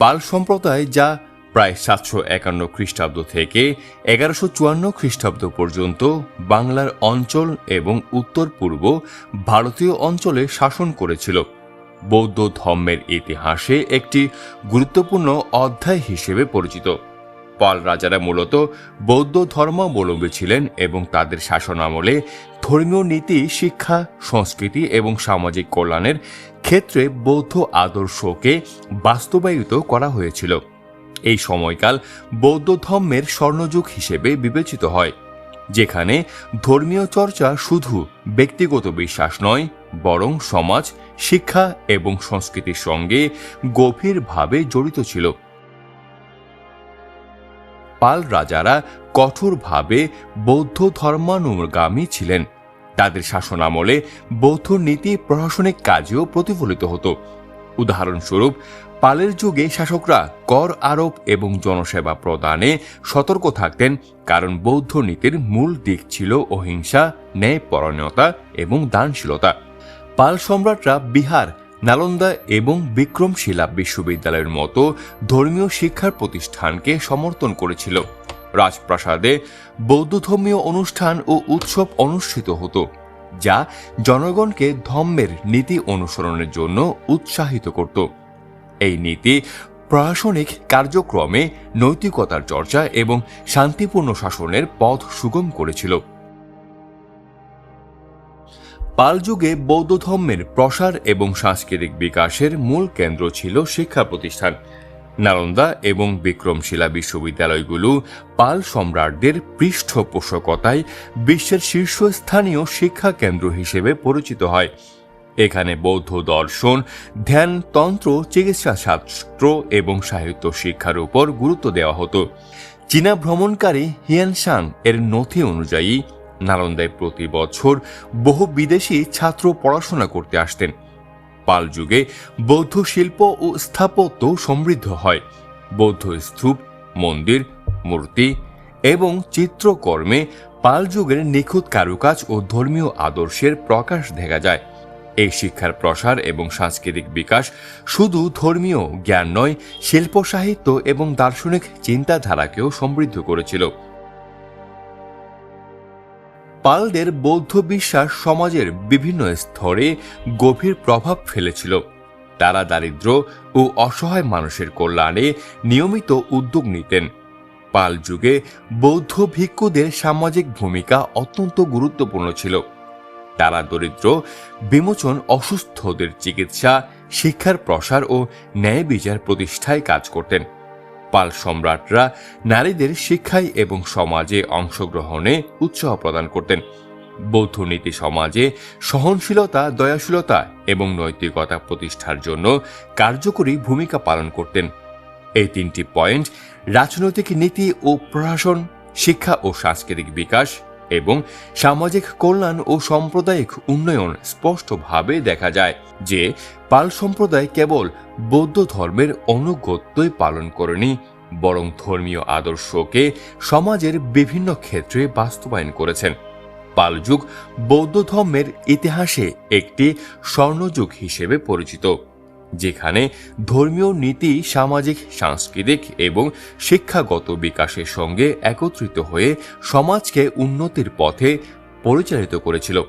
পাল সম্প্রদায় যা প্রায় সাতশো একান্ন খ্রিস্টাব্দ থেকে এগারোশো চুয়ান্ন খ্রিস্টাব্দ পর্যন্ত বাংলার অঞ্চল এবং উত্তর পূর্ব ভারতীয় অঞ্চলে শাসন করেছিল। বৌদ্ধ ধর্মের ইতিহাসে একটি গুরুত্বপূর্ণ অধ্যায় হিসেবে পরিচিত। পাল রাজারা মূলত বৌদ্ধ ধর্মাবলম্বী ছিলেন এবং তাদের শাসনামলে ধর্মীয় নীতি, শিক্ষা, সংস্কৃতি এবং সামাজিক কল্যাণের ক্ষেত্রে বৌদ্ধ আদর্শকে বাস্তবায়িত করা হয়েছিল। এই সময়কাল বৌদ্ধ ধর্মের স্বর্ণযুগ হিসেবে বিবেচিত হয়, যেখানে ধর্মীয় চর্চা শুধু ব্যক্তিগত বিশ্বাস নয়, বরং সমাজ, শিক্ষা এবং সংস্কৃতির সঙ্গে গভীরভাবে জড়িত ছিল। পাল রাজারা কঠোরভাবে বৌদ্ধ ধর্মানুগামী ছিলেন। তাদের শাসনামলে বৌদ্ধ নীতি প্রশাসনিক কাজেও প্রতিফলিত হতো। উদাহরণস্বরূপ, পালের যুগে শাসকরা কর আরোপ এবং জনসেবা প্রদানে সতর্ক থাকতেন, কারণ বৌদ্ধ নীতির মূল দিক ছিল অহিংসা, ন্যায়পরায়ণতা এবং দানশীলতা। পাল সম্রাটরা বিহার নালন্দা এবং বিক্রমশিলা বিশ্ববিদ্যালয়ের মতো ধর্মীয় শিক্ষার প্রতিষ্ঠানকে সমর্থন করেছিল। রাজপ্রাসাদে বৌদ্ধ ধর্মীয় অনুষ্ঠান ও উৎসব অনুষ্ঠিত হতো, যা জনগণকে ধর্মের নীতি অনুসরণের জন্য উৎসাহিত করত। এই নীতি প্রশাসনিক কার্যক্রমে নৈতিকতার চর্চা এবং শান্তিপূর্ণ শাসনের পথ সুগম করেছিল। পাল যুগে বৌদ্ধ ধর্মের প্রসার এবং সাংস্কৃতিক বিকাশের মূল কেন্দ্র ছিল শিক্ষা প্রতিষ্ঠান। নালন্দা এবং বিক্রমশিলা বিশ্ববিদ্যালয়গুলো পাল সম্রাটদের পৃষ্ঠপোষকতায় বিশ্বের শীর্ষস্থানীয় শিক্ষা কেন্দ্র হিসেবে পরিচিত হয়। এখানে বৌদ্ধ দর্শন, ধ্যান, তন্ত্র, চিকিৎসা শাস্ত্র এবং সাহিত্য শিক্ষার উপর গুরুত্ব দেওয়া হতো। চীনা ভ্রমণকারী হিয়ানসাং এর নথি অনুযায়ী নালন্দায় প্রতি বছর বহু বিদেশি ছাত্র পড়াশোনা করতে আসতেন। পাল যুগে বৌদ্ধ শিল্প ও স্থাপত্য সমৃদ্ধ হয়। বৌদ্ধ স্তূপ, মন্দির, মূর্তি এবং চিত্রকর্মে পাল যুগের নিখুঁত কারুকাজ ও ধর্মীয় আদর্শের প্রকাশ দেখা যায়। এই শিক্ষার প্রসার এবং সাংস্কৃতিক বিকাশ শুধু ধর্মীয় জ্ঞান নয়, শিল্প সাহিত্য এবং দার্শনিক চিন্তাধারাকেও সমৃদ্ধ করেছিল। পালদের বৌদ্ধ বিশ্বাস সমাজের বিভিন্ন স্তরে গভীর প্রভাব ফেলেছিল। তারা দারিদ্র ও অসহায় মানুষের কল্যাণে নিয়মিত উদ্যোগ নিতেন। পাল যুগে বৌদ্ধ ভিক্ষুদের সামাজিক ভূমিকা অত্যন্ত গুরুত্বপূর্ণ ছিল। তারা দরিদ্র, বিমোচন, অসুস্থদের চিকিৎসা, শিক্ষার প্রসার ও ন্যায় বিচার প্রতিষ্ঠায় কাজ করতেন। পাল সম্রাটরা নারীদের শিক্ষায় এবং সমাজে অংশগ্রহণে উৎসাহ প্রদান করতেন। বৌদ্ধ নীতি সমাজে সহনশীলতা, দয়াশীলতা এবং নৈতিকতা প্রতিষ্ঠার জন্য কার্যকরী ভূমিকা পালন করতেন। এই তিনটি পয়েন্ট রাজনৈতিক নীতি ও প্রশাসন, শিক্ষা ও সাংস্কৃতিক বিকাশ এবং সামাজিক কল্যাণ ও সাম্প্রদায়িক উন্নয়ন স্পষ্টভাবে দেখা যায় যে পাল সম্প্রদায় কেবল বৌদ্ধ ধর্মের অনুগত্যই পালন করেনি, বরং ধর্মীয় আদর্শকে সমাজের বিভিন্ন ক্ষেত্রে বাস্তবায়ন করেছেন। পাল যুগ বৌদ্ধ ধর্মের ইতিহাসে একটি স্বর্ণযুগ হিসেবে পরিচিত। যেখানে ধর্মীয় নীতি, সামাজিক, সাংস্কৃতিক এবং শিক্ষাগত বিকাশের সঙ্গে একত্রিত হয়ে সমাজকে উন্নতির পথে পরিচালিত করেছিল।